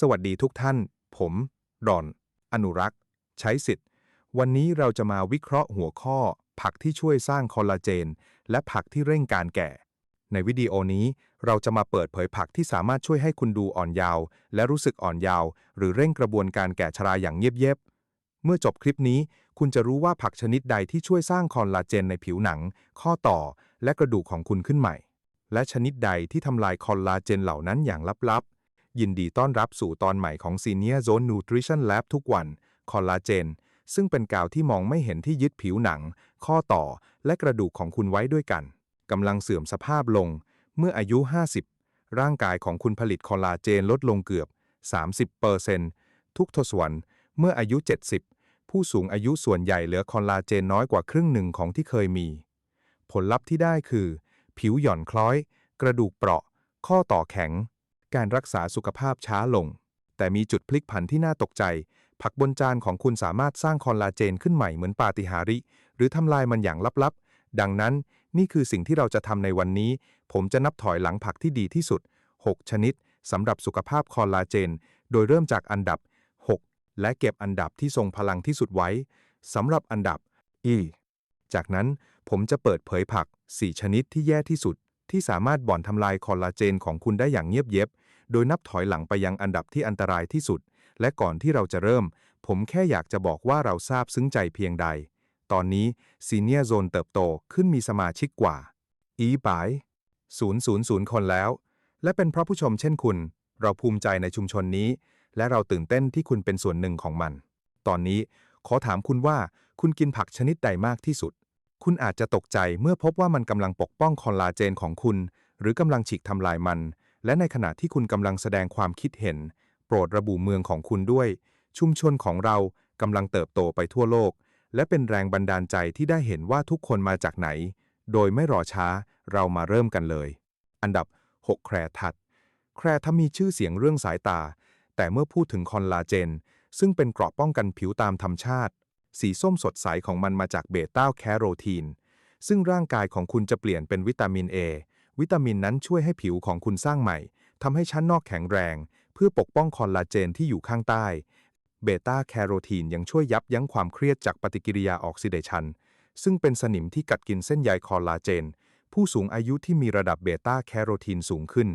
สวัสดีทุกท่าน ผมรอน อนุรักษ์ ใช้สิทธิ์ วันนี้เราจะมาวิเคราะห์หัวข้อ ผักที่ช่วยสร้างคอลลาเจน และผักที่เร่งการแก่ ในวิดีโอนี้เราจะมาเปิดเผยผักที่สามารถช่วยให้คุณดูอ่อนเยาว์และรู้สึกอ่อนเยาว์หรือเร่งกระบวนการแก่ชราอย่างเงียบเมื่อจบคลิปนี้ คุณจะรู้ว่าผักชนิดใดที่ช่วยสร้างคอลลาเจนในผิวหนัง ข้อต่อ และกระดูกของคุณขึ้นใหม่ และชนิดใดที่ทำลายคอลลาเจนเหล่านั้นอย่างลับๆ ยินดีต้อนรับสู่ตอนใหม่ของ Senior Zone Nutrition Lab ทุกวัน คอลลาเจน ซึ่งเป็นกาวที่มองไม่เห็นที่ยึดผิวหนัง ข้อต่อ และกระดูกของคุณไว้ด้วยกัน กำลังเสื่อมสภาพลง เมื่ออายุ 50 ร่างกายของคุณผลิตคอลลาเจนลดลงเกือบ 30%ทุกทศวรรษเมื่ออายุ 70 ผู้สูงอายุส่วนใหญ่เหลือคอลลาเจนน้อยกว่าครึ่งหนึ่งของที่เคยมี ผลลัพธ์ที่ได้คือ ผิวหย่อนคล้อย กระดูกเปราะ ข้อต่อแข็ง การรักษาสุขภาพช้าลง แต่มีจุดพลิกผันที่น่าตกใจ ผักบนจานของคุณสามารถสร้างคอลลาเจนขึ้นใหม่เหมือนปาฏิหาริย์หรือทำลายมันอย่างลับๆ ดังนั้นนี่คือสิ่งที่เราจะทำในวันนี้ ผมจะนับถอยหลังผักที่ดีที่สุด 6 ชนิดสำหรับสุขภาพคอลลาเจน โดยเริ่มจากอันดับ 6 และเก็บอันดับที่ทรงพลังที่สุดไว้สำหรับอันดับ E จากนั้นผมจะเปิดเผยผัก 4 ชนิดที่แย่ที่สุด ที่สามารถบ่อนทำลายคอลลาเจนของคุณได้อย่างเงียบเย็บ โดยนับถอยหลังไปยังอันดับที่อันตรายที่สุด และก่อนที่เราจะเริ่ม ผมแค่อยากจะบอกว่าเราทราบซึ้งใจเพียงใด ตอนนี้ซีเนียโซนเติบโตขึ้นมีสมาชิกกว่า อีปาย000 คนแล้ว และเป็นเพราะผู้ชมเช่นคุณ เราภูมิใจในชุมชนนี้ และเราตื่นเต้นที่คุณเป็นส่วนหนึ่งของมัน ตอนนี้ขอถามคุณว่าคุณกินผักชนิดใดมากที่สุด คุณอาจจะตกใจเมื่อพบว่ามันกำลังปกป้องคอลลาเจนของคุณ หรือกำลังฉีกทำลายมัน และในขณะที่คุณกำลังแสดงความคิดเห็น โปรดระบุเมืองของคุณด้วย ชุมชนของเรากำลังเติบโตไปทั่วโลก และเป็นแรงบันดาลใจที่ได้เห็นว่าทุกคนมาจากไหน โดยไม่รอช้าเรามาเริ่มกันเลย อันดับ 6 แครทัด แครทัดมีชื่อเสียงเรื่องสายตา แต่เมื่อพูดถึงคอลลาเจน ซึ่งเป็นเกราะป้องกันผิวตามธรรมชาติ สีส้มสดใสของมันมาจากเบต้าแคโรทีนซึ่งร่างกายของคุณจะเปลี่ยนเป็นวิตามิน A วิตามินนั้นช่วยให้ผิวของคุณสร้างใหม่ทำให้ชั้นนอกแข็งแรง เพื่อปกป้องคอลลาเจนที่อยู่ข้างใต้เบต้าแคโรทีนยังช่วยยับยั้งความเครียดจากปฏิกิริยาออกซิเดชันซึ่งเป็นสนิมที่กัดกินเส้นใยคอลลาเจน ผู้สูงอายุที่มีระดับเบต้าแคโรทีนสูงขึ้น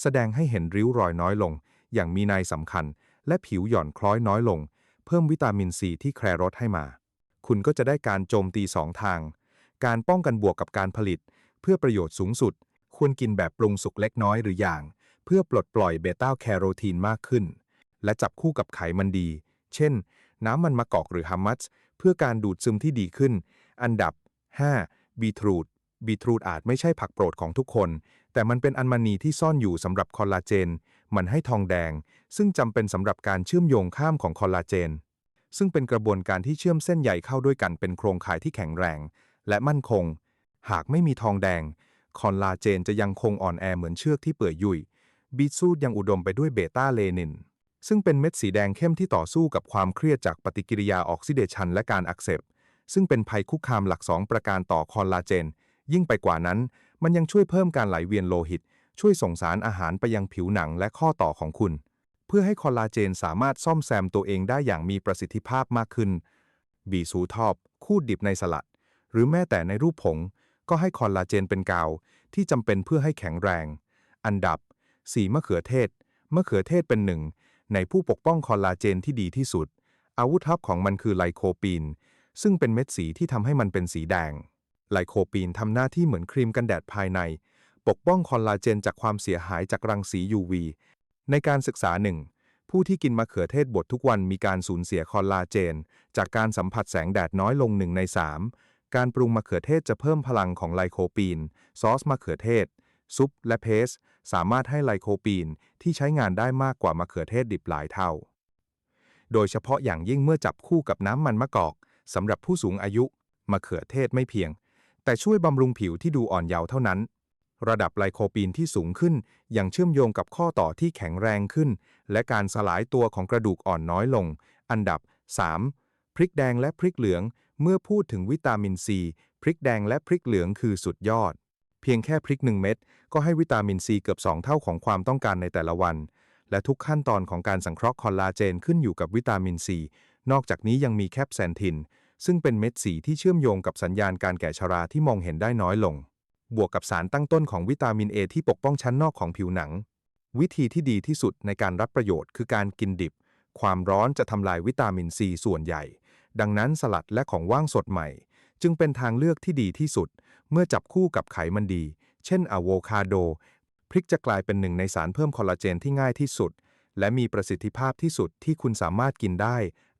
แสดงให้เห็นริ้วรอยน้อยลง อย่างมีนัยสำคัญ และผิวหย่อนคล้อยน้อยลง เพิ่มวิตามินซีที่แครรดให้มา คุณก็จะได้การโจมตีสองทาง การป้องกันบวกกับการผลิต เพื่อประโยชน์สูงสุด ควรกินแบบปรุงสุกเล็กน้อยหรืออย่าง เพื่อปลดปล่อยเบต้าแคโรทีนมากขึ้น และจับคู่กับไขมันดี เช่น น้ำมันมะกอกหรือฮัมมัสเพื่อการดูดซึมที่ดีขึ้น อันดับ 5. บีทรูทบีทรูทอาจไม่ใช่ผักโปรดของทุกคน แต่มันเป็นอันมณีที่ซ่อนอยู่สำหรับคอลลาเจน มันให้ทองแดง ซึ่งจำเป็นสำหรับการเชื่อมโยงข้ามของคอลลาเจน ซึ่งเป็นกระบวนการที่เชื่อมเส้นใยเข้าด้วยกันเป็นโครงข่ายที่แข็งแรง และมั่นคง หากไม่มีทองแดง คอลลาเจนจะยังคงอ่อนแอเหมือนเชือกที่เปื่อยยุ่ยบีทรูทยังอุดมไปด้วยเบต้าเลนิน ซึ่งเป็นเม็ดสีแดงเข้มที่ต่อสู้กับความเครียดจากปฏิกิริยาออกซิเดชันและการอักเสบซึ่งเป็นภัยคุกคามหลักสองประการต่อคอลลาเจน ยิ่งไปกว่านั้น มันยังช่วยเพิ่มการไหลเวียนโลหิต ช่วยส่งสารอาหารไปยังผิวหนังและข้อต่อของคุณ เพื่อให้คอลลาเจนสามารถซ่อมแซมตัวเองได้อย่างมีประสิทธิภาพมากขึ้น บีซูทอบ คูดดิบในสลัด หรือแม้แต่ในรูปผง ก็ให้คอลลาเจนเป็นกาว ที่จำเป็นเพื่อให้แข็งแรง อันดับ 4 มะเขือเทศ มะเขือเทศเป็นหนึ่ง ในผู้ปกป้องคอลลาเจนที่ดีที่สุด อาวุธทัพของมันคือไลโคปีน ซึ่งเป็นเม็ดสีที่ทำให้มันเป็นสีแดง ไลโคปีนทำหน้าที่เหมือนครีมกันแดดภายใน ปกป้องคอลลาเจนจากความเสียหายจากรังสี UV ในการศึกษาหนึ่งผู้ที่กินมะเขือเทศบดทุกวันมีการสูญเสียคอลลาเจน จากการสัมผัสแสงแดดน้อยลงหนึ่งใน3 การปรุงมะเขือเทศจะเพิ่มพลังของไลโคปีน ซอสมะเขือเทศ ซุปและเพสสามารถให้ไลโคปีนที่ใช้งานได้มากกว่ามะเขือเทศดิบหลายเท่า โดยเฉพาะอย่างยิ่งเมื่อจับคู่กับน้ำมันมะกอกสำหรับผู้สูงอายุมะเขือเทศไม่เพียง แต่ช่วยบำรุงผิวที่ดูอ่อนเยาว์เท่านั้น ระดับไลโคปีนที่สูงขึ้นยังเชื่อมโยงกับข้อต่อที่แข็งแรงขึ้น และการสลายตัวของกระดูกอ่อนน้อยลง อันดับ 3. พริกแดงและพริกเหลือง เมื่อพูดถึงวิตามินซี พริกแดงและพริกเหลืองคือสุดยอด เพียงแค่พริกหนึ่งเม็ดก็ให้วิตามินซีเกือบ 2 เท่าของความต้องการในแต่ละวัน และทุกขั้นตอนของการสังเคราะห์คอลลาเจนขึ้นอยู่กับวิตามินซี นอกจากนี้ยังมีแคปแซนทิน ซึ่งเป็นเม็ดสีที่เชื่อมโยงกับสัญญาณการแก่ชราที่มองเห็นได้น้อยลง บวกกับสารตั้งต้นของวิตามิน A ที่ปกป้องชั้นนอกของผิวหนัง วิธีที่ดีที่สุดในการรับประโยชน์คือการกินดิบ ความร้อนจะทำลายวิตามินซีส่วนใหญ่ ดังนั้นสลัดและของว่างสดใหม่ จึงเป็นทางเลือกที่ดีที่สุด เมื่อจับคู่กับไขมันดี เช่นอะโวคาโด พริกจะกลายเป็นหนึ่งในสารเพิ่มคอลลาเจนที่ง่ายที่สุด และมีประสิทธิภาพที่สุดที่คุณสามารถกินได้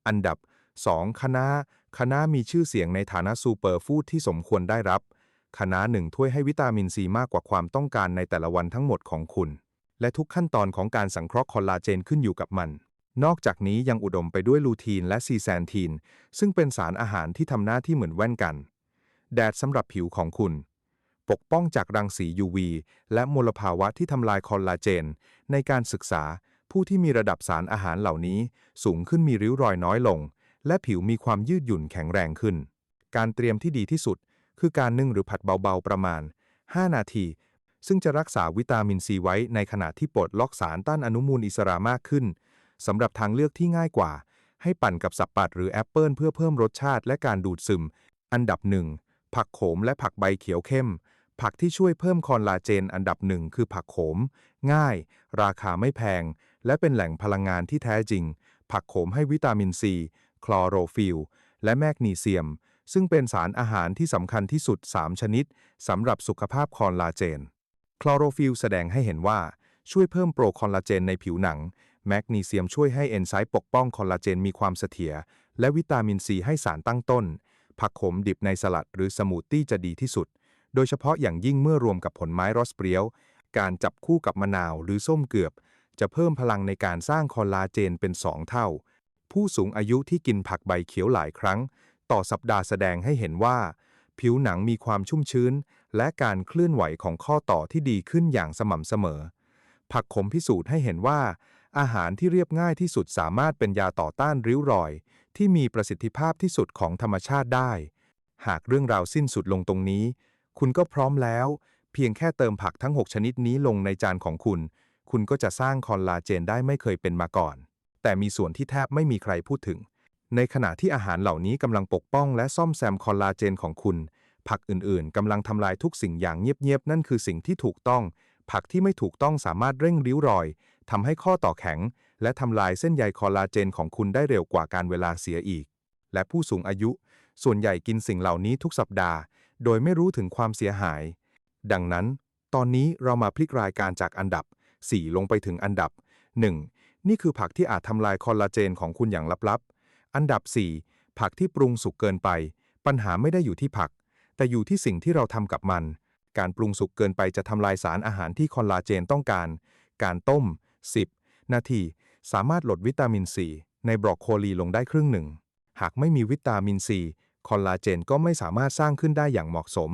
อันดับ 2. คะน้าคะน้ามีชื่อเสียงในฐานะซูเปอร์ฟู้ดที่สมควรได้รับคะน้าหนึ่งถ้วยให้วิตามินซีมากกว่าความต้องการในแต่ละวันทั้งหมดของคุณ และทุกขั้นตอนของการสังเคราะห์คอลลาเจนขึ้นอยู่กับมัน นอกจากนี้ยังอุดมไปด้วยลูทีนและซีแซนทีน ซึ่งเป็นสารอาหารที่ทำหน้าที่เหมือนแว่นกัน แดดสำหรับผิวของคุณ ปกป้องจากรังสี UV และมลภาวะที่ทำลายคอลลาเจน ในการศึกษา ผู้ที่มีระดับสารอาหารเหล่านี้ สูงขึ้นมีริ้วรอยน้อยลง และผิวมีความยืดหยุ่นแข็งแรงขึ้น การเตรียมที่ดีที่สุด คือการนึ่งหรือผัดเบาๆประมาณ 5 นาที ซึ่งจะรักษาวิตามินซีไว้ในขณะที่ปลดล็อกสารต้านอนุมูลอิสระมากขึ้น สำหรับทางเลือกที่ง่ายกว่า ให้ปั่นกับสับปัดหรือแอปเปิลเพื่อเพิ่มรสชาติและการดูดซึม อันดับหนึ่งผักโขมและผักใบเขียวเข้ม ผักที่ช่วยเพิ่มคอลลาเจนอันดับหนึ่งคือผักโขม ง่าย ราคาไม่แพง และเป็นแหล่งพลังงานที่แท้จริง ผักโขมให้วิตามินซี คลอโรฟิลและแมกนีเซียม ซึ่งเป็นสารอาหารที่สำคัญที่สุด 3 ชนิดสำหรับสุขภาพคอลลาเจน คลอโรฟิลแสดงให้เห็นว่าช่วยเพิ่มโปรคอลลาเจนในผิวหนัง แมกนีเซียมช่วยให้เอนไซม์ปกป้องคอลลาเจนมีความเสถียรและวิตามินซีให้สารตั้งต้น ผักขมดิบในสลัดหรือสมูทตี้จะดีที่สุด โดยเฉพาะอย่างยิ่งเมื่อรวมกับผลไม้รสเปรี้ยว การจับคู่กับมะนาวหรือส้มเกือบ จะเพิ่มพลังในการสร้างคอลลาเจนเป็น 2 เท่า ผู้สูงอายุที่กินผักใบเขียวหลายครั้ง ต่อสัปดาห์แสดงให้เห็นว่า ผิวหนังมีความชุ่มชื้น และการเคลื่อนไหวของข้อต่อที่ดีขึ้นอย่างสม่ำเสมอ ผักขมพิสูจน์ให้เห็นว่า อาหารที่เรียบง่ายที่สุดสามารถเป็นยาต่อต้านริ้วรอย ที่มีประสิทธิภาพที่สุดของธรรมชาติได้ หากเรื่องราวสิ้นสุดลงตรงนี้ คุณก็พร้อมแล้ว เพียงแค่เติมผักทั้ง 6 ชนิดนี้ลงในจานของคุณ คุณก็จะสร้างคอลลาเจนได้ไม่เคยเป็นมาก่อน แต่มีส่วนที่แทบไม่มีใครพูดถึง ในขณะที่อาหารเหล่านี้กำลังปกป้องและซ่อมแซมคอลลาเจนของคุณ ผักอื่นๆกำลังทำลายทุกสิ่งอย่างเงียบๆนั่นคือสิ่งที่ถูกต้อง ผักที่ไม่ถูกต้องสามารถเร่งริ้วรอย ทำให้ข้อต่อแข็ง และทำลายเส้นใยคอลลาเจนของคุณได้เร็วกว่าการเวลาเสียอีก และผู้สูงอายุ ส่วนใหญ่กินสิ่งเหล่านี้ทุกสัปดาห์ โดยไม่รู้ถึงความเสียหาย ดังนั้น ตอนนี้เรามาพลิกรายการจากอันดับ 4 ลงไปถึงอันดับ 1. นี่คือผักที่อาจทำลายคอลลาเจนของคุณอย่างลับๆ อันดับ 4 ผักที่ปรุงสุกเกินไป ปัญหาไม่ได้อยู่ที่ผัก แต่อยู่ที่สิ่งที่เราทำกับมันการปรุงสุกเกินไปจะทำลายสารอาหารที่คอลลาเจนต้องการ การต้ม 10 นาที สามารถลดวิตามินซีในบรอกโคลีลงได้ครึ่งหนึ่ง หากไม่มีวิตามินซีคอลลาเจนก็ไม่สามารถสร้างขึ้นได้อย่างเหมาะสม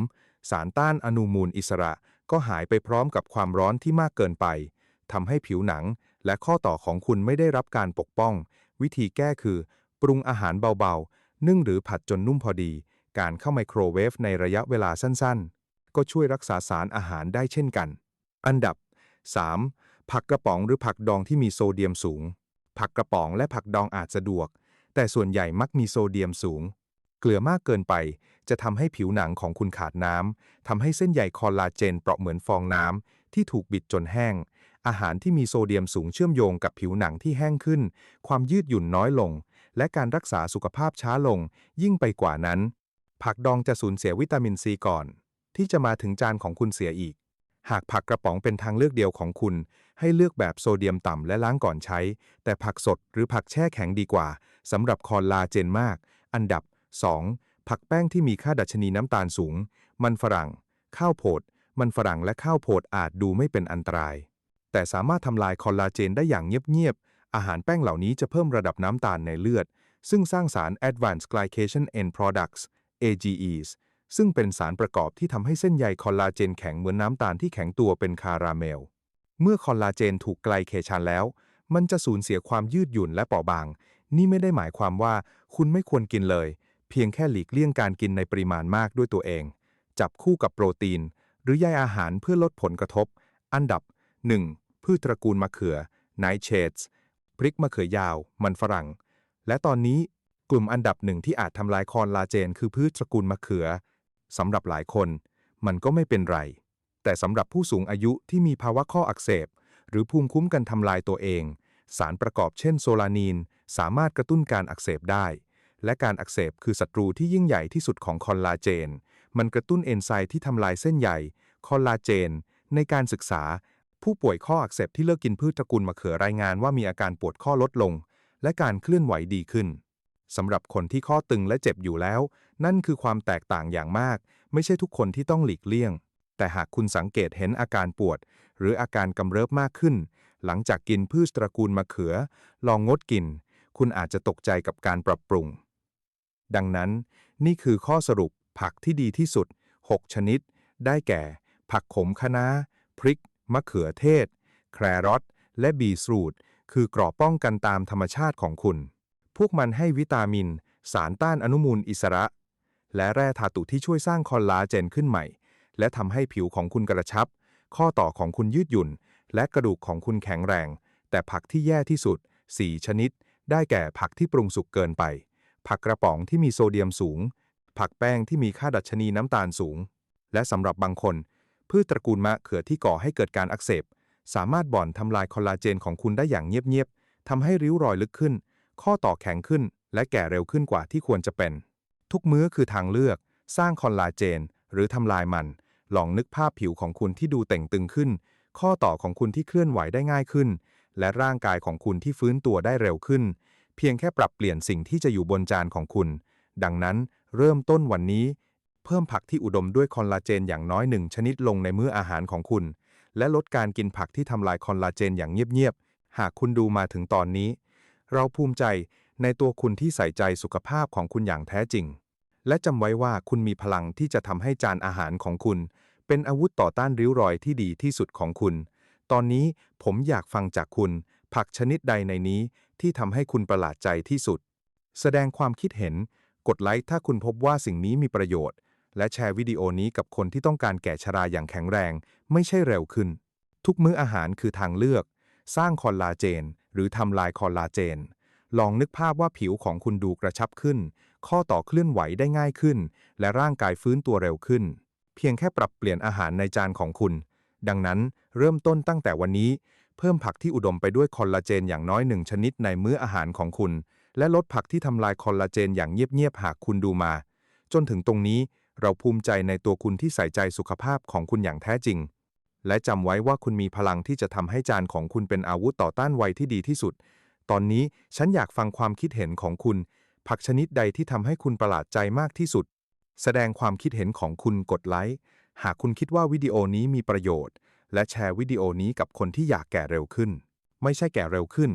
สารต้านอนุมูลอิสระก็หายไปพร้อมกับความร้อนที่มากเกินไปทำให้ผิวหนังและข้อต่อของคุณไม่ได้รับการปกป้อง วิธีแก้คือ ปรุงอาหารเบาๆ นึ่งหรือผัดจนนุ่มพอดี การเข้าไมโครเวฟในระยะเวลาสั้นๆ ก็ช่วยรักษาสารอาหารได้เช่นกัน อันดับ 3. ผักกระป๋องหรือผักดองที่มีโซเดียมสูง ผักกระป๋องและผักดองอาจสะดวก แต่ส่วนใหญ่มักมีโซเดียมสูง เกลือมากเกินไป จะทำให้ผิวหนังของคุณขาดน้ำทำให้เส้นใยคอลลาเจนเปราะเหมือนฟองน้ำที่ถูกบิดจนแห้ง อาหารที่มีโซเดียมสูงเชื่อมโยงกับผิวหนังที่แห้งขึ้น ความยืดหยุ่นน้อยลง และการรักษาสุขภาพช้าลง ยิ่งไปกว่านั้น ผักดองจะสูญเสียวิตามินซีก่อน ที่จะมาถึงจานของคุณเสียอีก หากผักกระป๋องเป็นทางเลือกเดียวของคุณ ให้เลือกแบบโซเดียมต่ำและล้างก่อนใช้ แต่ผักสดหรือผักแช่แข็งดีกว่าสำหรับคอลลาเจนมาก อันดับ 2. ผักแป้งที่มีค่าดัชนีน้ำตาลสูง มันฝรั่ง ข้าวโพด มันฝรั่งและข้าวโพดอาจดูไม่เป็นอันตราย แต่สามารถทำลายคอลลาเจนได้อย่างเงียบๆ อาหารแป้งเหล่านี้จะเพิ่มระดับน้ำตาลในเลือด ซึ่งสร้างสาร Advanced Glycation End Products AGEs ซึ่งเป็นสารประกอบที่ทำให้เส้นใยคอลลาเจนแข็งเหมือนน้ำตาลที่แข็งตัวเป็นคาราเมล เมื่อคอลลาเจนถูกไกลเคชันแล้ว มันจะสูญเสียความยืดหยุ่นและเปราะบาง นี่ไม่ได้หมายความว่าคุณไม่ควรกินเลย เพียงแค่หลีกเลี่ยงการกินในปริมาณมากด้วยตัวเอง จับคู่กับโปรตีน หรือใยอาหารเพื่อลดผลกระทบ อันดับ 1. พืชตระกูลมะเขือ nightshades พริกมะเขือยาว มันฝรั่ง และตอนนี้กลุ่มอันดับหนึ่งที่อาจทำลายคอลลาเจน คือพืชตระกูลมะเขือ สำหรับหลายคน มันก็ไม่เป็นไร แต่สำหรับผู้สูงอายุที่มีภาวะข้ออักเสบ หรือภูมิคุ้มกันทำลายตัวเอง สารประกอบเช่นโซลานีน สามารถกระตุ้นการอักเสบได้ และการอักเสบคือศัตรูที่ยิ่งใหญ่ที่สุดของคอลลาเจน มันกระตุ้นเอนไซม์ที่ทำลายเส้นใยคอลลาเจน ในการศึกษา ผู้ป่วยข้ออักเสบที่เลิกกินพืชตระกูลมะเขือรายงานว่ามีอาการปวดข้อลดลง และการเคลื่อนไหวดีขึ้น สำหรับคนที่ข้อตึงและเจ็บอยู่แล้ว นั่นคือความแตกต่างอย่างมาก ไม่ใช่ทุกคนที่ต้องหลีกเลี่ยง แต่หากคุณสังเกตเห็นอาการปวด หรืออาการกำเริบมากขึ้น หลังจากกินพืชตระกูลมะเขือ ลองงดกิน คุณอาจจะตกใจกับการปรับปรุง ดังนั้น นี่คือข้อสรุปผักที่ดีที่สุด 6 ชนิด ได้แก่ ผักขมคะน้า พริก มะเขือเทศ แครอทและบีทรูทคือกรอบป้องกันตามธรรมชาติของคุณ พวกมันให้วิตามิน สารต้านอนุมูลอิสระ และแร่ธาตุที่ช่วยสร้างคอลลาเจนขึ้นใหม่ และทำให้ผิวของคุณกระชับ ข้อต่อของคุณยืดหยุ่น และกระดูกของคุณแข็งแรง แต่ผักที่แย่ที่สุด 4 ชนิด ได้แก่ผักที่ปรุงสุกเกินไป ผักกระป๋องที่มีโซเดียมสูง ผักแป้งที่มีค่าดัชนีน้ำตาลสูง และสำหรับบางคน พืชตระกูลมะเขือที่ก่อให้เกิดการอักเสบ สามารถบ่อนทำลายคอลลาเจนของคุณได้อย่างเงียบๆทำให้ริ้วรอยลึกขึ้น ข้อต่อแข็งขึ้น และแก่เร็วขึ้นกว่าที่ควรจะเป็น ทุกมื้อคือทางเลือก สร้างคอลลาเจน หรือทำลายมัน ลองนึกภาพผิวของคุณที่ดูเต่งตึงขึ้น ข้อต่อของคุณที่เคลื่อนไหวได้ง่ายขึ้น และร่างกายของคุณที่ฟื้นตัวได้เร็วขึ้น เพียงแค่ปรับเปลี่ยนสิ่งที่จะอยู่บนจานของคุณ ดังนั้นเริ่มต้นวันนี้ เพิ่มผักที่อุดมด้วยคอลลาเจนอย่างน้อยหนึ่งชนิดลงในมื้ออาหารของคุณ และลดการกินผักที่ทำลายคอลลาเจนอย่างเงียบๆหากคุณดูมาถึงตอนนี้ เราภูมิใจในตัวคุณที่ใส่ใจสุขภาพของคุณอย่างแท้จริง และจำไว้ว่าคุณมีพลังที่จะทำให้จานอาหารของคุณ เป็นอาวุธต่อต้านริ้วรอยที่ดีที่สุดของคุณ ตอนนี้ผมอยากฟังจากคุณ ผักชนิดใดในนี้ที่ทำให้คุณประหลาดใจที่สุด แสดงความคิดเห็น กดไลค์ถ้าคุณพบว่าสิ่งนี้มีประโยชน์ และแชร์วิดีโอนี้กับคนที่ต้องการแก่ชราอย่างแข็งแรง ไม่ใช่เร็วขึ้น ทุกมื้ออาหารคือทางเลือก สร้างคอลลาเจน รือทำลายคอลลาเจน ลองนึกภาพว่าผิวของคุณดูกระชับขึ้น ข้อต่อเคลื่อนไหวได้ง่ายขึ้น และร่างกายฟื้นตัวเร็วขึ้น เพียงแค่ปรับเปลี่ยนอาหารในจานของคุณ ดังนั้นเริ่มต้นตั้งแต่วันนี้ เพิ่มผักที่อุดมไปด้วยคอลลาเจนอย่างน้อยหนึ่งชนิดในมื้ออาหารของคุณ และลดผักที่ทำลายคอลลาเจนอย่างเงียบๆหากคุณดูมา จนถึงตรงนี้เราภูมิใจในตัวคุณที่ใส่ใจสุขภาพของคุณอย่างแท้จริง และจำไว้ว่าคุณมีพลังที่จะทำให้จานของคุณเป็นอาวุธต่อต้านไวที่ดีที่สุด ตอนนี้ฉันอยากฟังความคิดเห็นของคุณ ผักชนิดใดที่ทำให้คุณประหลาดใจมากที่สุด แสดงความคิดเห็นของคุณกดไลค์ หากคุณคิดว่าวิดีโอนี้มีประโยชน์ และแชร์วิดีโอนี้กับคนที่อยากแก่เร็วขึ้น ไม่ใช่แก่เร็วขึ้น